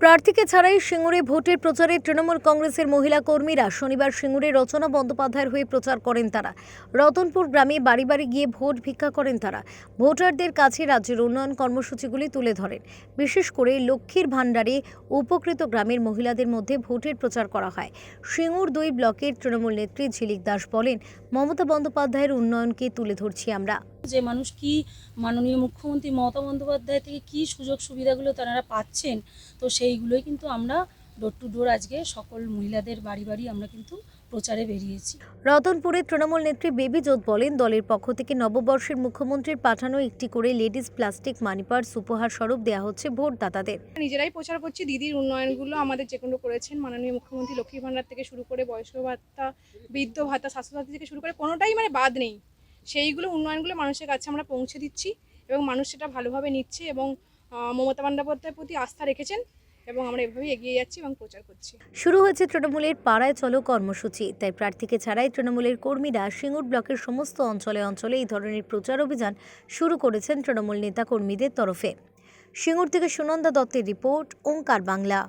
প্রার্থীকে ছাড়াই সিঙ্গুরে ভোটের প্রচারে তৃণমূল কংগ্রেসের মহিলা কর্মীরা শনিবার সিঙ্গুরে রচনা বন্দ্যোপাধ্যায়ের হয়ে প্রচার করেন তারা। রতনপুর গ্রামে বাড়ি বাড়ি গিয়ে ভোট ভিক্ষা করেন তারা। ভোটারদের কাছে রাজ্যের উন্নয়ন কর্মসূচিগুলি তুলে ধরেন। বিশেষ করে লক্ষ্মীর ভাণ্ডারে উপকৃত গ্রামের মহিলাদের মধ্যে ভোটের প্রচার করা হয়। সিঙ্গুর দুই ব্লকের তৃণমূল নেত্রী ঝিলিক দাস বলেন, মমতা বন্দ্যোপাধ্যায়ের উন্নয়নকে তুলে ধরছি আমরা। যে মানুষ কি মাননীয় মুখ্যমন্ত্রী মমতা বন্দ্যোপাধ্যায় থেকে কি সুযোগ সুবিধাগুলো তারা পাচ্ছেন তো সেইগুলোই কিন্তু আমরা ডোর টু ডোর আজকে সকল মহিলাদের বাড়ি বাড়ি আমরা কিন্তু প্রচারে বেরিয়েছি। রতনপুরে তৃণমূল নেত্রী বেবি জোত বলেন দলের পক্ষ থেকে নববর্ষের মুখ্যমন্ত্রীর পাঠানো একটি করে লেডিস প্লাস্টিক মানি পার্স উপহার স্বরূপ দেওয়া হচ্ছে ভোটদাতাদের। নিজেরাই প্রচার করছি দিদির উন্নয়নগুলো আমাদের যে কোনো করেছেন মাননীয় মুখ্যমন্ত্রী লক্ষ্মী ভান্ডার থেকে শুরু করে বয়স্ক ভাতা বৃদ্ধ ভাতা স্বাস্থ্যসাথী থেকে শুরু করে কোনোটাই মানে বাদ নেই। সেইগুলো উন্নয়নগুলো মানুষের কাছে আমরা পৌঁছে দিচ্ছি এবং মানুষ সেটা ভালোভাবে নিচ্ছে এবং মমতা বন্দ্যোপাধ্যায়ের প্রতি আস্থা রেখেছেন এবং আমরা এভাবেই এগিয়ে যাচ্ছি এবং প্রচার করছি। শুরু হয়েছে তৃণমূলের পাড়ায় চলো কর্মসূচি, তাই প্রার্থীকে ছাড়াই তৃণমূলের কর্মীরা সিঙ্গুর ব্লকের সমস্ত অঞ্চলে অঞ্চলে এই ধরনের প্রচার অভিযান শুরু করেছেন তৃণমূল নেতা কর্মীদের তরফে। সিঙ্গুর থেকে সুনন্দা দত্তের রিপোর্ট, ওঙ্কার বাংলা।